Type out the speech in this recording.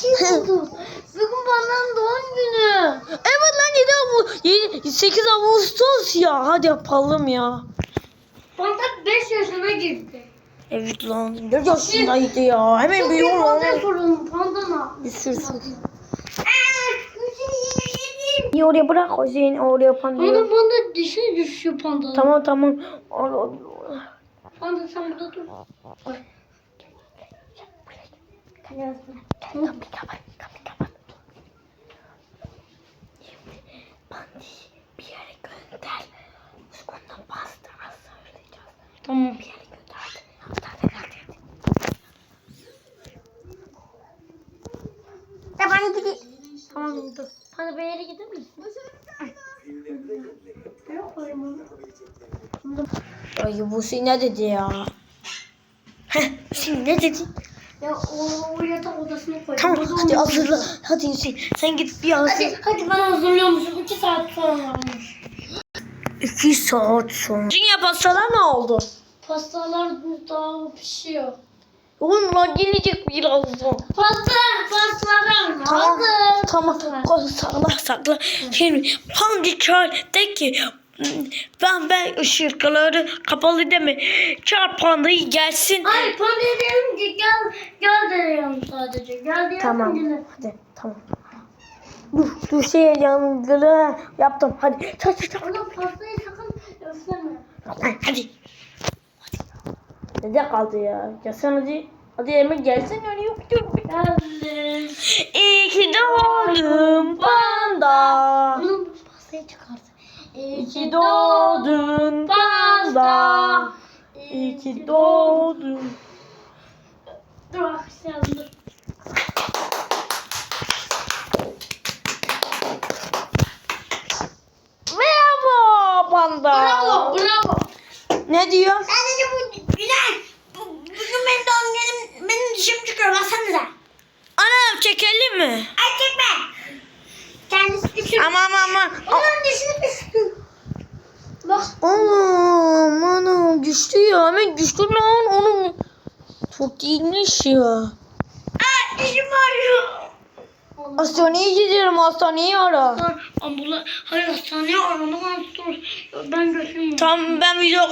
şey buldum. Bugün bandanın doğum günü. Evet lan 7 8 Ağustos ya. Hadi yapalım ya. Panda 5 yaşına girdi. Evet lan. 4 yaşındaydı ya. Hemen büyüyor lan. panda sorun pandana. Bir sürü sürü. İyi oraya bırak o seni oraya Panda pandayı. panda dişi düşüyor panda. Tamam tamam. Panda sen burada dur. Kapıyı kapat. Kapıyı kapat. Şimdi Pandiş bir yere gönder. Ondan söyleyeceğiz. Tamam. Bir yere gönder. Hadi. Hadi hadi hadi. Ya ben gideyim. Tamam oldu. Panda bir yere gider misin? Yok koyayım onu. Ay bu şey ne dedi ya? Heh, Hüseyin ne dedi? Ya o, yatak odasına koy. Tamam Orada hadi onu- hazırla. Hadi Hüseyin sen git bir hazır. Hadi, hadi ben hazırlıyormuşum. 2 saat sonra varmış. İki saat sonra. Dünya pastalar ne oldu? Pastalar daha pişiyor. Oğlum lan gelecek birazdan. Pasta, pastalar Tamam. hazır. Tamam. Sakla sakla. Şimdi Pandi çağır de ki "Hmm, ben ben ışıkları kapalı deme. Çağır pandayı gelsin. Hayır panda diyelim ki gel, gel diyelim sadece. Gel diyelim Tamam. Hadi tamam. Dur dur şey yandı. Yaptım. Hadi. Çak çak çak. Oğlum pastayı sakın üfleme. Hadi. Hadi. Nerede kaldı ya? Gelsen hadi. Hadi hemen gelsin öyle yok yok. Geldim. İyi ki doğdun panda. Oğlum pastayı çıkart. İyi ki doğdun panda. İyi ki doğdun. Dur dur. Merhaba panda. Bravo, bravo. Ne diyor? Sadece bu güzel. Bu, bugün benim doğum günüm, benim dişim çıkıyor. Baksanıza. Anam çekelim mi? Ay çekme. Ama ama ama. Onun dişini düştü. Bak. Anam anam düştü ya. Hemen düştü lan onun. Çok iyiymiş ya. Aa, dişim ağrıyor. Hastaneye gidelim hastaneye ara. Ambulans, hayır hastaneye aramam dur. Ben götüreyim. Tamam ben video